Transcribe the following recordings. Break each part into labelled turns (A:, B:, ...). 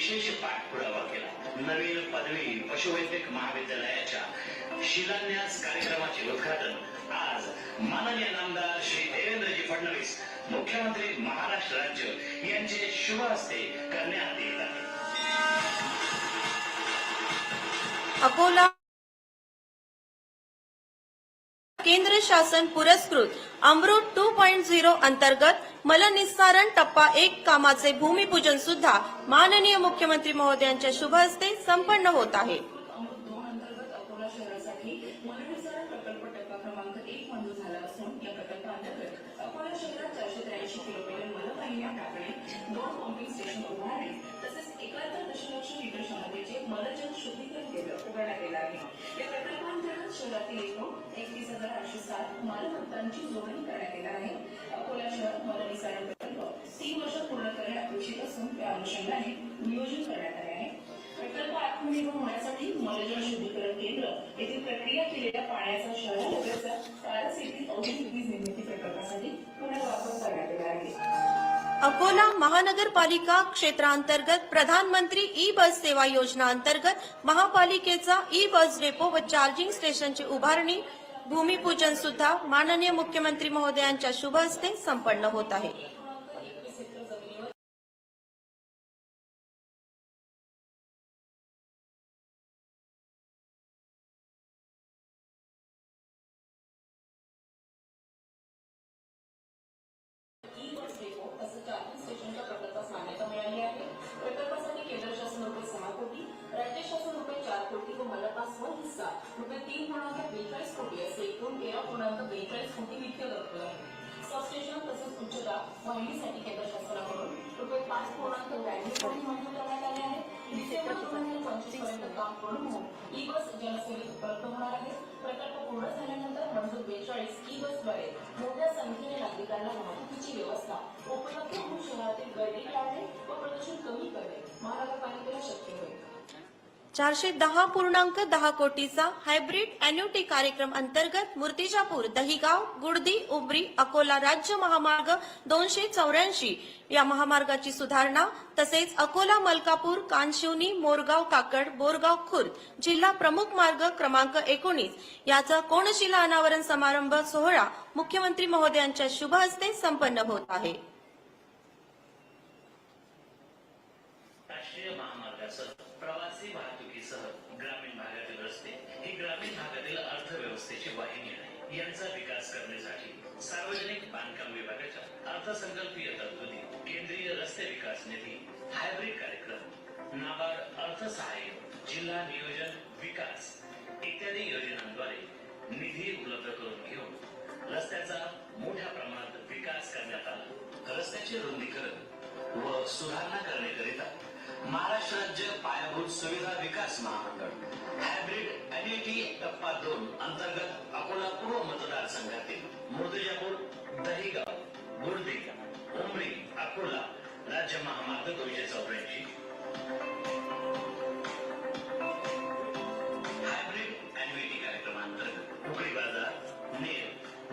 A: विशेष पाठपुरावा केला. नवीन पदवी पशुवैद्यक महाविद्यालयाच्या शिलान्यास कार्यक्रमाचे उद्घाटन. आज माननीय नामदार श्री देवेंद्रजी फडणवीस मुख्यमंत्री महाराष्ट्र राज्य यांचे शुभ हस्ते करण्यात येत आहे.
B: अकोला शासन पुरस्कृत. अमृत टू पॉइंट झिरो अंतर्गत मलनिस्सारण टप्पा एक कामाचे भूमिपूजन सुद्धा माननीय मुख्यमंत्री महोदयांच्या शुभ हस्ते संपन्न होत आहे.
C: शहरात चारशे त्र्याऐंशी किलोमीटर मलवाहिन्या टाकणे दोन पंपिंग स्टेशन उभारणे तसेच एकाहत्तर दशलक्ष लिटर क्षमतेचे मलजल शुद्धीकरण केंद्र उभारण्यात येणार आहे. या प्रकल्पात शहरातील एकूण हो, एकवीस हजार आठशे सात मालमत्तांची जोडणी करण्यात येणार आहे. अकोला शहर मलनिसारण प्रकल्प तीन वर्ष पूर्ण करणे अपेक्षित असून त्या अनुषंगाने नियोजन करण्यात आले आहे. प्रकल्प आत्मनिर्भर होण्यासाठी मलजल शुद्धीकरण केंद्र येथील प्रक्रिया केलेल्या पाण्याचा शहर पारस येथील औद्योगिक वीज निर्मिती प्रकल्पासाठी पुनर्वापर करण्यात येणार आहे.
B: अकोला महानगरपालिका क्षेत्रांतर्गत प्रधानमंत्री ई बस सेवा योजना अंतर्गत महापालिकेचा ई बस डेपो व चार्जिंग स्टेशनची उभारणी भूमिपूजन सुद्धा माननीय मुख्यमंत्री महोदयांच्या शुभ हस्ते संपन्न होत आहे.
C: बेचाळीस कोटी असे एकूण तेरा पूर्णांक बेचाळीस कोटी वित्तीय तरतूद आहे सबस्टेशन तसेच उच्चता वाहिनीसाठी केंद्र शासनाकडून. रुपये पाच पूर्णांक ब्याण्णव कोटी मंजूर करण्यात आले आहे डिसेंबर दोन हजार पंचवीसपर्यंत काम पूर्ण होऊन ई बस जनसेवेत उपलब्ध होणार आहे. प्रकल्प पूर्ण झाल्यानंतर मंजूर बेचाळीस ई बसद्वारे मोठ्या संख्येने नागरिकांना वाहतुकीची व्यवस्था उपलब्ध होऊन शहरातील गर्दी टाळणे व प्रदूषण कमी करणे महानगरपालिकेला शक्य होईल.
B: चारशे दहा पूर्णांक दहा कोटीचा हायब्रिड अॅन्युटी कार्यक्रम अंतर्गत मूर्तिजापूर दहिगाव गुडदी उबरी अकोला राज्य महामार्ग दोनशे चौऱ्याऐंशी. या महामार्गाची सुधारणा तसेच अकोला मलकापूर कानशिवनी मोरगाव काकड बोरगाव खुर्द जिल्हा प्रमुख मार्ग क्रमांक एकोणीस. याचा कोणशिला अनावरण समारंभ सोहळा मुख्यमंत्री महोदयांच्या शुभ हस्ते संपन्न होत आहे
A: राष्ट्रीय महामार्गासह प्रवासी वाहतुकीसह ग्रामीण भागातील रस्ते ही ग्रामीण भागातील अर्थव्यवस्थेची वाहिनी आहे यांचा विकास करण्यासाठी सार्वजनिक बांधकाम विभागाच्या अर्थसंकल्पीय तरतुदी केंद्रीय रस्ते विकास निधी हायब्रिड कार्यक्रम नाबार्ड अर्थसहाय्य जिल्हा नियोजन विकास इत्यादी योजनांद्वारे निधी उपलब्ध करून घेऊन रस्त्याचा मोठ्या प्रमाणात विकास करण्यात आला. रस्त्याचे रुंदीकरण व सुधारणा करण्याकरिता महाराष्ट्र राज्य पायाभूत सुविधा विकास महामंडळ हायब्रिड अॅन्युटी टप्पा दोन अंतर्गत अकोला पूर्व मतदारसंघातील मुर्तिजापूर दहिगाव गुर्दी उमरी अकोला राज्य महामार्ग दोनशे चौऱ्याऐंशी. हायब्रिड अॅन्युटी कार्यक्रमांतर्गत उकळी बाजार नेर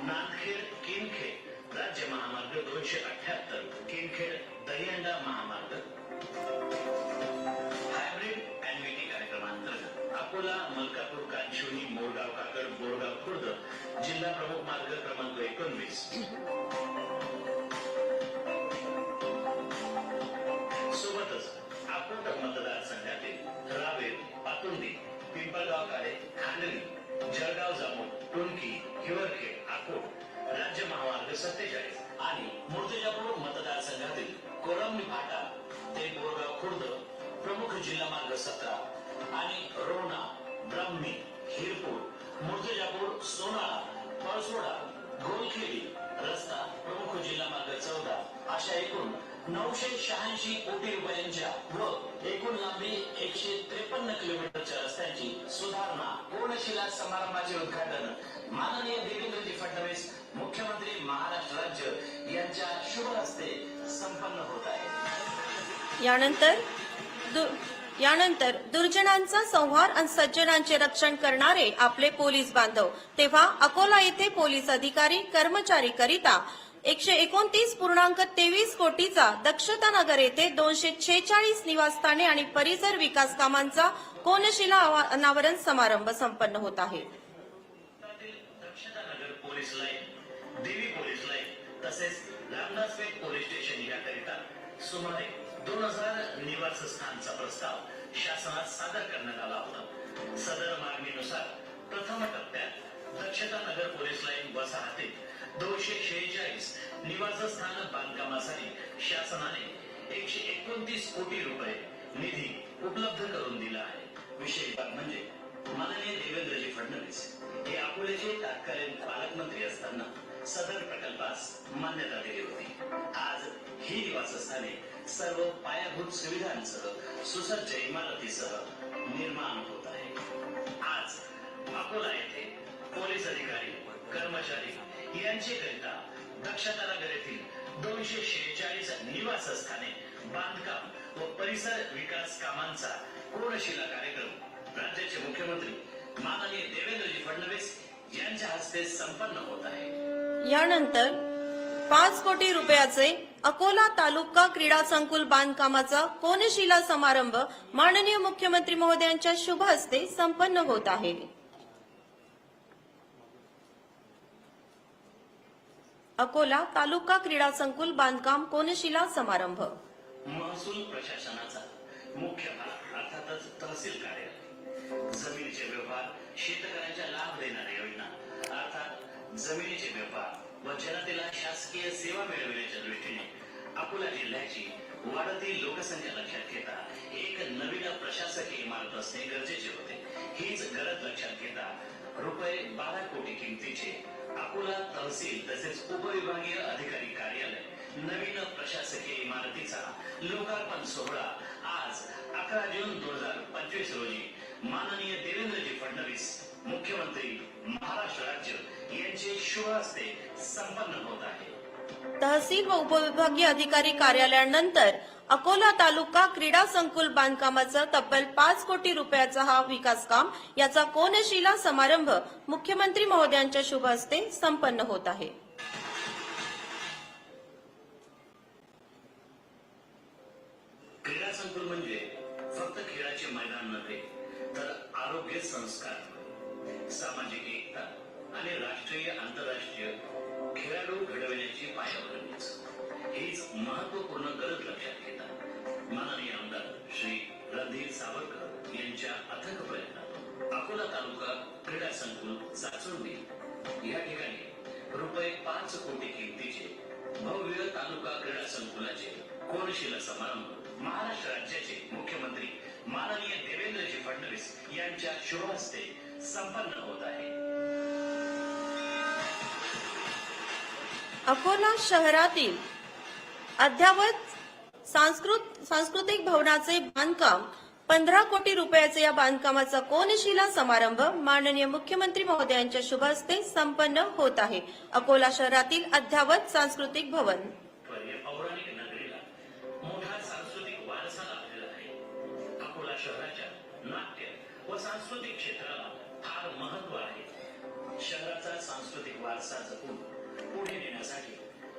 A: नांदखेड किनखेड राज्य महामार्ग दोनशे अठ्याहत्तर किनखेड दहिहंडा महामार्ग. हायब्रिड अॅन्युटी कार्यक्रमांतर्गत अकोला मलकापूर कांशिवनी मोरगाव काकड बोरगाव खुर्द जिल्हा प्रमुख मार्ग पळसोडा गोलखेडी रस्ता प्रमुख जिल्हा मार्ग चौदा अशा एकूण नऊशे शहाऐंशी कोटी रुपयांच्या व एकूण लांबी एकशे त्रेपन्न किलोमीटरच्या रस्त्यांची सुधारणा कोनशिला समारंभाचे उद्घाटन माननीय देवेंद्रजी फडणवीस मुख्यमंत्री महाराष्ट्र राज्य यांच्या शुभ हस्ते संपन्न होत आहे.
B: यानंतर यानंतर दुर्जनांचा संहार आणि सज्जनांचे रक्षण करणारे आपले पोलीस बांधव. तेव्हा अकोला येथे पोलीस अधिकारी कर्मचारी करिता एकशे एकोणतीस पूर्णांक तेवीस कोटीचा दक्षता नगर येथे दोनशे छेचाळीस निवासस्थाने आणि परिसर विकास कामांचा कोनशिला अनावरण समारंभ संपन्न होत आहे.
A: पोलीस स्टेशन याकरिता सुमारे दोन हजार निवासस्थानचा प्रस्ताव शासनात सादर करण्यात आला होता. सदर मागणीनुसार प्रथम टप्प्यात दक्षता नगर पोलीस लाईन वसाहतीत दोनशे शेहेचाळीस निवासस्थान बांधकामासाठी शासनाने एकशे एकोणतीस कोटी रुपये निधी उपलब्ध करून दिला आहे. विषय बाब म्हणजे माननीय देवेंद्रजी फडणवीस हे अकोल्याचे तत्कालीन पालकमंत्री असताना सदर प्रकल्पास मान्यता दिली होती. आज ही निवासस्थाने सर्व पायाभूत सुविधांसह सुसज्ज इमारतीसह निर्माण होत आहे. आज अकोला येथे पोलीस अधिकारी कर्मचारी यांचेकरिता दक्षता नगर दोनशे शेहेचाळीस निवासस्थाने बांधकाम व परिसर विकास कामांचा कोनशिला कार्यक्रम राज्याचे मुख्यमंत्री माननीय देवेंद्रजी फडणवीस यांच्या हस्ते संपन्न होत आहे.
B: यानंतर पाच कोटी रुपयाचे अकोला तालुका क्रीडा संकुल बांधकामाचा कोनशिला समारंभ माननीय मुख्यमंत्री महोदयांच्या शुभ हस्ते संपन्न होत आहे. अकोला तालुका क्रीडा संकुल बांधकाम कोनशिला समारंभ.
A: महसूल प्रशासनाचा मुख्य भाग अर्थातच तहसील कार्यालय. जमिनीचे व्यवहार शेतकऱ्यांच्या लाभ देणाऱ्या योजना अर्थात जमिनीचे व्यवहार व जनतेला शासकीय सेवा मिळविण्याच्या दृष्टीने अकोला जिल्ह्याची वाढती लोकसंख्या लक्षात घेता एक नवीन प्रशासकीय इमारत असणे गरजेचे होते. हीच गरज लक्षात घेता रुपये बारा कोटी किमतीचे अकोला तहसील तसेच उपविभागीय अधिकारी कार्यालय नवीन प्रशासकीय इमारतीचा लोकार्पण सोहळा आज अकरा जून दोन हजार पंचवीस रोजी माननीय देवेंद्रजी फडणवीस मुख्यमंत्री महाराष्ट्र राज्य यांचे शुभ हस्ते संपन्न होत आहे.
B: तहसील व उपविभागीय अधिकारी कार्यालयानंतर अकोला तालुका क्रीडा संकुल बांधकामाचा तब्बल पाच कोटी रुपयाचा हा विकास काम याचा कोनशिला समारंभ मुख्यमंत्री महोदयांच्या शुभ हस्ते संपन्न होत आहे.
A: क्रीडा संकुल म्हणजे फक्त खेळाचे मैदान नव्हे तर आरोग्य संस्कार सामाजिक एकता आणि राष्ट्रीय आंतरराष्ट्रीय खेळाडू घडविण्याची पायाभरणीच हीच महत्त्वपूर्ण गरज लक्षात घेता. माननीय आमदार श्री रणधीर सावरकर यांच्या अथक प्रयत्नातून अकोला तालुका क्रीडा संकुल साचवणी. या ठिकाणी रुपये पाच कोटी किमतीचे भव्य तालुका क्रीडा संकुलाचे कोनशिला समारंभ महाराष्ट्र राज्याचे मुख्यमंत्री माननीय देवेंद्रजी फडणवीस यांच्या शुभ हस्ते संपन्न होत आहे.
B: अकोला शहरातील अद्यावत सांस्कृत सांस्कृतिक भवनाचे बांधकाम पंधरा कोटी रुपयाचे या बांधकामाचा कोनशिला समारंभ माननीय मुख्यमंत्री महोदयांच्या शुभ हस्ते संपन्न होत आहे. अकोला शहरातील अद्यावत सांस्कृतिक भवन.
A: सांस्कृतिक क्षेत्राला फार महत्त्व आहे. शहराचा सांस्कृतिक वारसा जपून पुढे नेण्यासाठी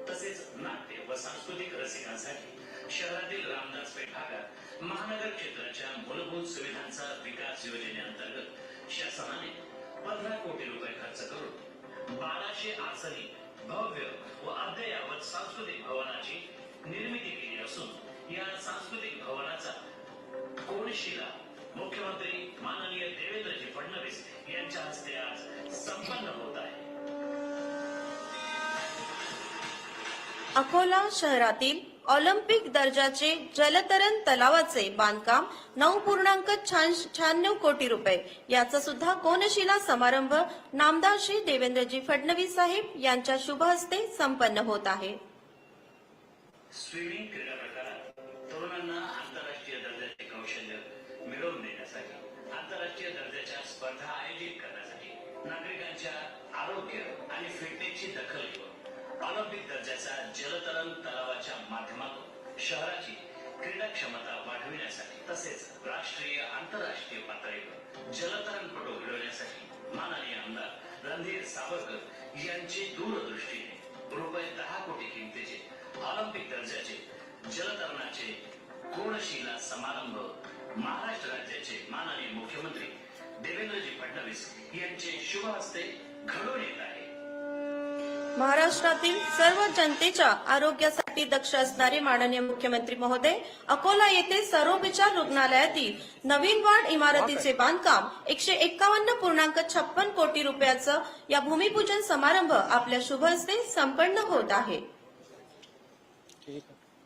A: तसेच नाट्य व सांस्कृतिक रसिकांसाठी शहरातील रामदासपेठ भागात महानगर क्षेत्राच्या मूलभूत सुविधांचा विकास योजनेअंतर्गत शासनाने पंधरा कोटी रुपये खर्च करून बाराशे आसनी भव्य व अद्ययावत सांस्कृतिक भवनाची निर्मिती केली असून या सांस्कृतिक भवनाचा कोणशिला मुख्यमंत्री माननीय देवेंद्रजी फडणवीस यांच्या हस्ते आज संपन्न होत आहे.
B: अकोला शहरातील ऑलिम्पिक दर्जाचे जलतरण तलावाचे बांधकाम नऊ पूर्णांक शहाण्णव कोटी रुपये. याचा सुद्धा कोनशिला समारंभ नामदार श्री देवेंद्रजी फडणवीस साहेब यांच्या शुभ हस्ते संपन्न होत आहे.
A: स्विमिंग क्रीडा प्रकारात तरुणांना आंतरराष्ट्रीय दर्जाचे कौशल्य मिळवून देण्यासाठी आंतरराष्ट्रीय दर्जाच्या स्पर्धा आयोजित करण्यासाठी नागरिकांच्या आरोग्य आणि फिटनेसची दखल घेऊन ऑलिम्पिक दर्जाचा जलतरण तलावाच्या माध्यमातून शहराची क्रीडा क्षमता वाढविण्यासाठी तसेच राष्ट्रीय आंतरराष्ट्रीय पातळीवर जलतरणपटू घडवण्यासाठी माननीय आमदार रणधीर सावरकर यांची दूरदृष्टीने रुपये दहा कोटी किमतीचे ऑलिम्पिक दर्जाचे जलतरणाचे कोणशिला समारंभ महाराष्ट्र राज्याचे माननीय मुख्यमंत्री देवेंद्रजी फडणवीस यांचे शुभ हस्ते घडून येत आहे.
B: महाराष्ट्रातील सर्व जनतेच्या आरोग्यासाठी दक्ष असणारे माननीय मुख्यमंत्री महोदय अकोला येथे सर्वोपचार रुग्णालयातील नवीन वाढ इमारतीचे बांधकाम एकशे एक्कावन्न पूर्णांक छप्पन कोटी रुपयाचं या भूमिपूजन समारंभ आपल्या शुभ हस्ते संपन्न होत आहे.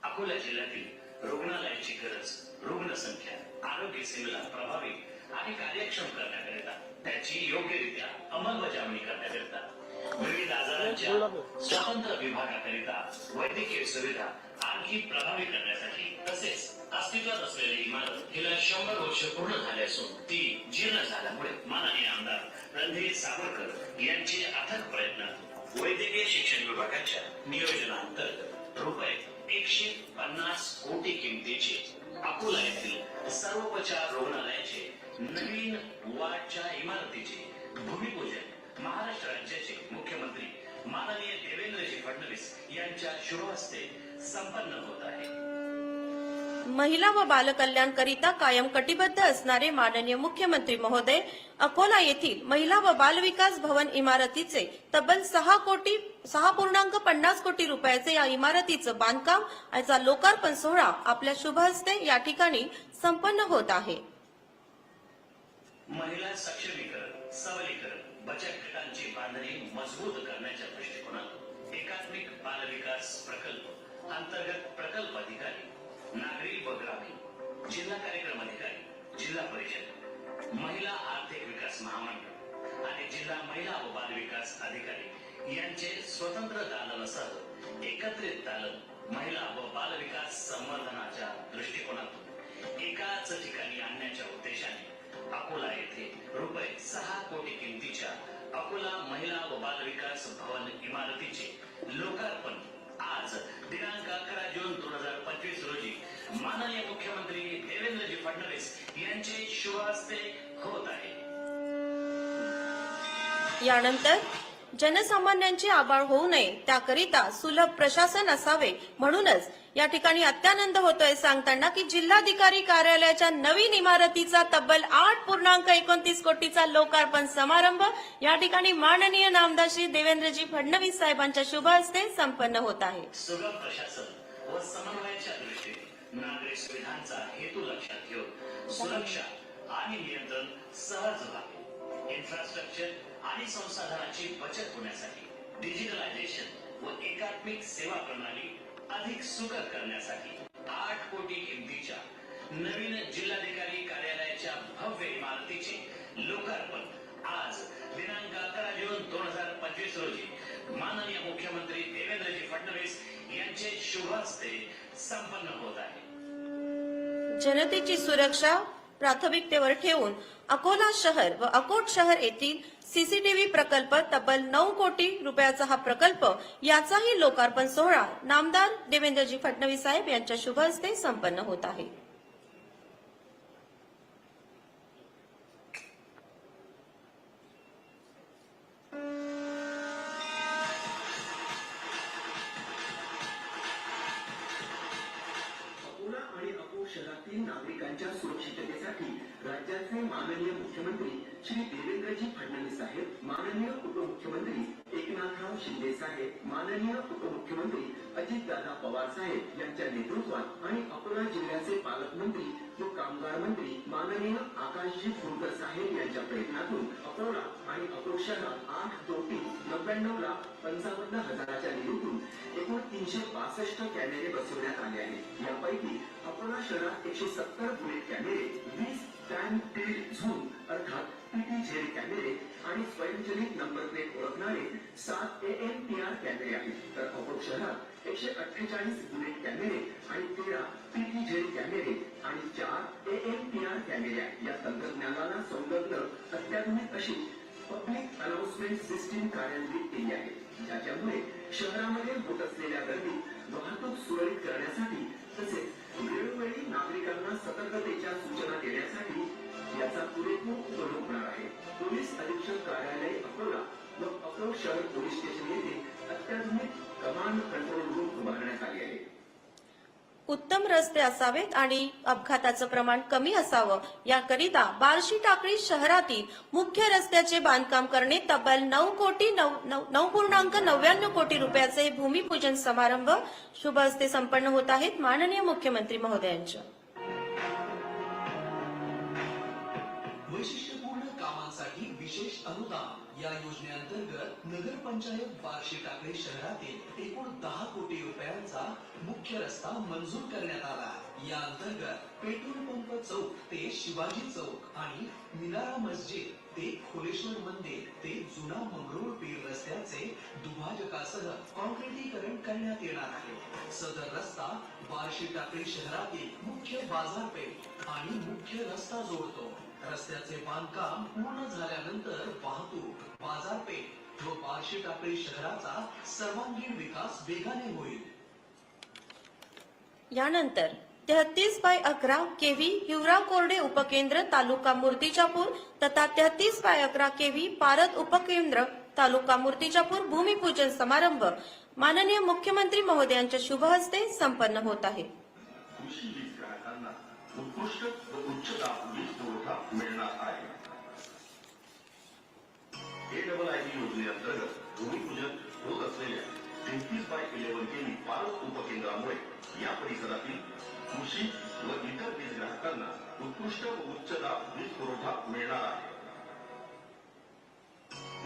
A: अकोला जिल्ह्यातील रुग्णालयाची गरज रुग्णसंख्या आरोग्य सेवेला प्रभावी आणि कार्यक्षम करण्याकरिता त्याची योग्यरित्या अंमलबजावणी करण्याकरिता विविध आजारांच्या स्वतंत्र विभागाकरिता वैद्यकीय सुविधा आणखी प्रभावी करण्यासाठी तसेच अस्तित्वात असलेली इमारत गेल्या शंभर वर्ष पूर्ण झाली असून ती जीर्ण झाल्यामुळे माननीय आमदार रणधीर सावरकर यांचे अथक प्रयत्न वैद्यकीय शिक्षण विभागाच्या नियोजनाअंतर्गत रुपये एकशे पन्नास कोटी किमतीचे अकोला येथील सर्वोपचार रुग्णालयाचे नवीन वाढच्या इमारतीचे भूमिपूजन महाराष्ट्र राज्याचे मुख्यमंत्री माननीय देवेंद्रजी फडणवीस यांच्या शुभ हस्ते संपन्न होत आहे.
B: महिला व बालकल्याणकरिता कायम कटिबद्ध असणारे माननीय मुख्यमंत्री महोदय अकोला येथील महिला व बालविकास भवन इमारतीचे तब्बल सहा कोटी सहा पूर्णांक पन्नास कोटी रुपयाचे या इमारतीचं बांधकाम याचा लोकार्पण सोहळा आपल्या शुभ हस्ते या ठिकाणी संपन्न होत आहे.
A: महिला सक्षमीकरण सबलीकरण. बचत गटांची बांधणी मजबूत करण्याच्या दृष्टिकोनातून एकात्मिक बालविकास प्रकल्प अंतर्गत प्रकल्प अधिकारी नागरी व ग्रामीण जिल्हा कार्यक्रम अधिकारी जिल्हा परिषद महिला आर्थिक विकास महामंडळ आणि जिल्हा महिला व बाल विकास अधिकारी यांचे स्वतंत्र दालनासह एकत्रित दालन महिला व बाल विकास संवर्धनाच्या दृष्टिकोनातून एकाच ठिकाणी आणण्याच्या उद्देशाने अकोला येथे रुपये सहा कोटी किमतीच्या अकोला महिला व बाल विकास भवन इमारतीचे लोकार्पण. आज दिनांक अकरा जून दोन हजार पंचवीस रोजी माननीय मुख्यमंत्री देवेंद्रजी फडणवीस यांचे शुभ हस्ते होत आहे.
B: यानंतर जनसामान्यांचे आबाळ होऊ नये त्याकरिता सुलभ प्रशासन असावे म्हणूनच या ठिकाणी अत्यानंद होतोय सांगताना की जिल्हाधिकारी कार्यालयाच्या नवीन इमारतीचा तब्बल आठ पूर्णांक एकोणतीस कोटीचा लोकार्पण समारंभ या ठिकाणी माननीय नामदार श्री देवेंद्रजी फडणवीस साहेबांच्या शुभ हस्ते संपन्न होत आहे.
A: सुलभ प्रशासन व समन्वयाच्या दृष्टीने नागरिक सुविधांचा हेतू लक्षात घेऊन सुरक्षा आणि नियंत्रण सहज व्हावे. इन्फ्रास्ट्रक्चर आणि संसाधनाची बचत होण्यासाठी डिजिटलायझेशन व एकात्मिक सेवा प्रणाली अधिक सुकर करण्यासाठी आठ कोटी किमतीच्या नवीन जिल्हाधिकारी कार्यालयाच्या भव्य इमारतीचे लोकार्पण आज दिनांक अकरा जून दोन हजार पंचवीस रोजी माननीय मुख्यमंत्री देवेंद्रजी फडणवीस यांचे शुभ हस्ते संपन्न होत आहे.
B: जनतेची सुरक्षा प्राथमिकतेवर ठेवून अकोला शहर व अकोट शहर येथील सीसीटीव्ही प्रकल्प तब्बल नऊ कोटी रुपयाचा हा प्रकल्प याचाही लोकार्पण सोहळा नामदार देवेंद्रजी फडणवीस साहेब यांच्या शुभ हस्ते संपन्न होत आहे.
D: शहरातील नागरिकांच्या सुरक्षिततेसाठी राज्याचे माननीय मुख्यमंत्री श्री देवेंद्रजी फडणवीस साहेब माननीय उपमुख्यमंत्री एकनाथराव शिंदे साहेब माननीय उपमुख्यमंत्री अजितदादा पवार साहेब यांच्या नेतृत्वात आणि अकोला जिल्ह्याचे पालकमंत्री व कामगार मंत्री माननीय आकाशजी फुलकर साहेब यांच्या प्रयत्नातून अकोला आणि अकोट आठ कोटी नव्याण्णव लाख पंचावन्न हजाराच्या निधीतून एकूण तीनशे बासष्ट कॅमेरे बसवण्यात आले आहेत. यापैकी अकोला शहरात एकशे सत्तर बुलेट कॅमेरे वीस टॅन टिल्ट झूम अर्थात पीटी कॅमेरे आणि स्वयंचलित नंबर प्लेट ओळखणारे सात ए एम पी आर कॅमेरे आहेत. तर अकोट शहरात एकशे अठ्ठेचाळीस बुलेट कॅमेरे आणि तेरा पीटीझेड कॅमेरे आणि चार ए एम पी आर कॅमेरे आहेत. या तंत्रज्ञानाला संलग्न अत्याधुनिक अशी पब्लिक अनाउन्समेंट सिस्टीम कार्यान्वित केली आहे. ज्याच्यामुळे शहरामध्ये होत असलेल्या गर्दीत वाहतूक सुरळीत करण्यासाठी तसेच वेळोवेळी नागरिकांना सतर्कतेच्या सूचना देण्यासाठी याचा पुरेपूर उपयोग होणार आहे. पोलीस अधीक्षक कार्यालय अकोला. व अकोला शहर पोलीस स्टेशन येथे अत्याधुनिक कमांड कंट्रोल रूम उभारण्यात आले आहे.
B: उत्तम रस्ते असावेत आणि अपघाताचं प्रमाण कमी असावं याकरिता बार्शी टाकळी शहरातील मुख्य रस्त्याचे बांधकाम करणे तब्बल नऊ कोटी नऊ पूर्णांक नव्याण्णव कोटी रुपयाचे भूमिपूजन समारंभ शुभ हस्ते संपन्न होत आहेत माननीय मुख्यमंत्री महोदयांच्या.
E: विशेष अनुदान या योजनेअंतर्गत नगरपंचायत बार्शी टाकळी शहरातील एकूण दहा कोटी रुपयांचा मुख्य रस्ता मंजूर करण्यात आला. या अंतर्गत पेट्रोल पंप चौक ते शिवाजी चौक आणि मिनारा मस्जिद ते खोलेश्वर मंदिर ते जुना मंगरुळ पीर रस्त्याचे दुभाजकासह कॉन्क्रिटीकरण करण्यात येणार आहे. सदर रस्ता बार्शी टाकळी शहरातील मुख्य बाजारपेठ आणि मुख्य रस्ता जोडतो. रस्त्याचे बांधकाम पूर्ण झाल्यानंतर वाहतूक बाजारपेठ व बार्शी टाकळी शहराचा सर्वांगीण विकास वेगाने होईल.
B: यानंतर तेहतीस बाय अकरा केव्ही हिवरा कोरडे उपकेंद्र तालुका मूर्तिजापूर तथा तेहतीस बाय अकरा केव्ही पारद उपकेंद्र तालुका मूर्तिजापूर भूमिपूजन समारंभ माननीय मुख्यमंत्री महोदयांच्या शुभ हस्ते संपन्न होत आहे.
F: कृषी वीज ग्राहकांना उत्कृष्ट व उच्च दाब वीज पुरवठा मिळणार आहे. ए डबल आय डी योजनेअंतर्गत भूमिपूजन होत असलेल्या तेहतीस बाय इलेव्हन केवी पारद उपकेंद्रामुळे या परिसरातील कृषी व इतर वीज ग्राहकांना उत्कृष्ट व उच्च दाब वीज पुरवठा मिळणार आहे.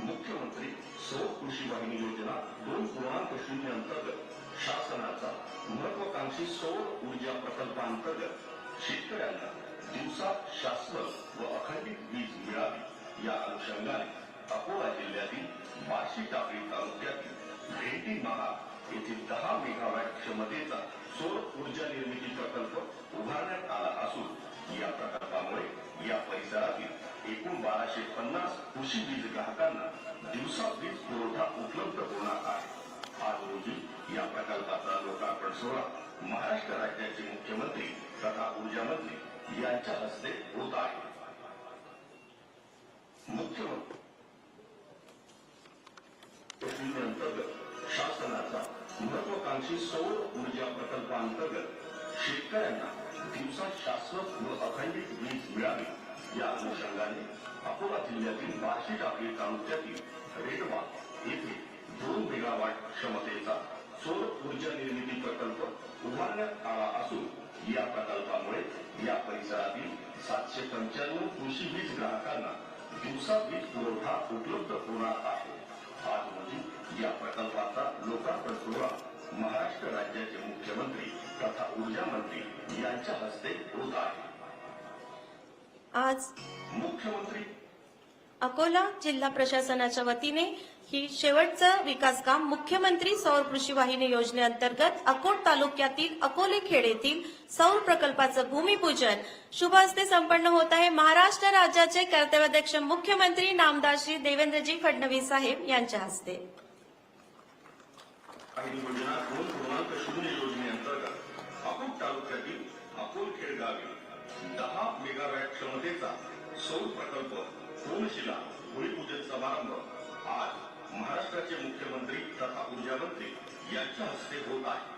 F: मुख्यमंत्री सौर कृषी वाहिनी योजना दोन पूर्णांक शून्य अंतर्गत शासनाचा महत्वाकांक्षी सौर ऊर्जा प्रकल्पांतर्गत शेतकऱ्यांना दिवसा शाश्वत व अखंडित वीज मिळावी या अनुषंगाने अकोला जिल्ह्यातील बार्शी टाकळी तालुक्यातील भेंडी महा येथील दहा मेगावॅट क्षमतेचा सौर ऊर्जा निर्मिती प्रकल्प उभारण्यात आला असून या प्रकल्पामुळे या परिसरातील एकूण बाराशे पन्नास कृषी वीज ग्राहकांना दिवसा वीज पुरवठा उपलब्ध होणार आहे आज रोजी या प्रकल्पाचा लोकार्पण सोहळा महाराष्ट्र राज्याचे मुख्यमंत्री तथा ऊर्जा मंत्री यांच्या हस्ते होत आहे. मुख्यमंत्री अंतर्गत शासनाचा महत्वाकांक्षी सौर ऊर्जा प्रकल्पांतर्गत शेतकऱ्यांना दिवसात शाश्वत व अखंडित वीज मिळावी या अनुषंगाने अकोला जिल्ह्यातील बार्शी टाकळी तालुक्यातील रेडवा येथे दोन मेगावॅट क्षमतेचा सौर ऊर्जा निर्मिती प्रकल्प उभारण्यात आला असून या प्रकल्पामुळे या परिसरातील सातशे पंच्याण्णव कृषी वीज ग्राहकांना दिवसा वीज पुरवठा उपलब्ध होणार आहे आज रोजी या प्रकल्पाचा लोकार्पण सोहळा महाराष्ट्र राज्याचे मुख्यमंत्री तथा ऊर्जा मंत्री यांच्या हस्ते होत आहे
B: आज
F: मुख्यमंत्री
B: अकोला जिल्हा प्रशासनाच्या वतीने ही शेवटचं विकास काम मुख्यमंत्री सौर कृषी वाहिनी योजनेअंतर्गत अकोट तालुक्यातील अकोले खेड येथील सौर प्रकल्पाचं भूमिपूजन शुभ हस्ते संपन्न होत आहे. महाराष्ट्र राज्याचे कर्तव्याध्यक्ष मुख्यमंत्री नामदार श्री देवेंद्रजी फडणवीस साहेब यांच्या हस्ते.
F: अकोट तालुक्यातील अकोलखेड गावी दहा मेगावॅट क्षमतेचा सौर प्रकल्प भूमिपूजन समारंभ आज महाराष्ट्राचे मुख्यमंत्री तथा ऊर्जा मंत्री यांच्या हस्ते होत आहे.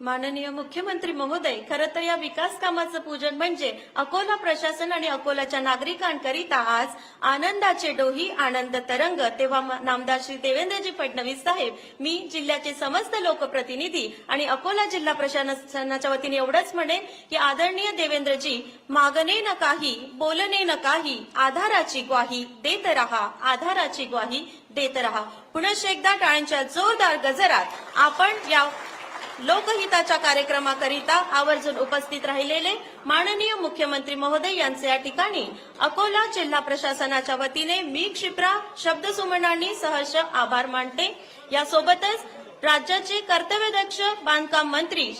B: माननीय मुख्यमंत्री महोदय खरं तर या विकास कामाचं पूजन म्हणजे अकोला प्रशासन आणि अकोलाच्या नागरिकांकरिता आज आनंदाचे डोही आनंद तरंग. तेव्हा नामदार श्री देवेंद्रजी फडणवीस साहेब मी जिल्ह्याचे समस्त लोकप्रतिनिधी आणि अकोला जिल्हा प्रशासनाच्या वतीने एवढंच म्हणेन की आदरणीय देवेंद्रजी मागणे न काही बोलणे न काही आधाराची ग्वाही देत रहा आधाराची ग्वाही देत रहा. पुनश्च एकदा टाळ्यांच्या जोरदार गजरात आपण या लोकहिताच्या कार्यक्रमाकरिता आवर्जून उपस्थित राहिलेले माननीय मुख्यमंत्री महोदय यांचे या ठिकाणी अकोला जिल्हा प्रशासनाच्या वतीने मी क्षिप्रा शब्दसुमनांनी सहर्ष आभार मानते. यासोबतच राज्याचे कर्तव्यदक्ष बांधकाम मंत्री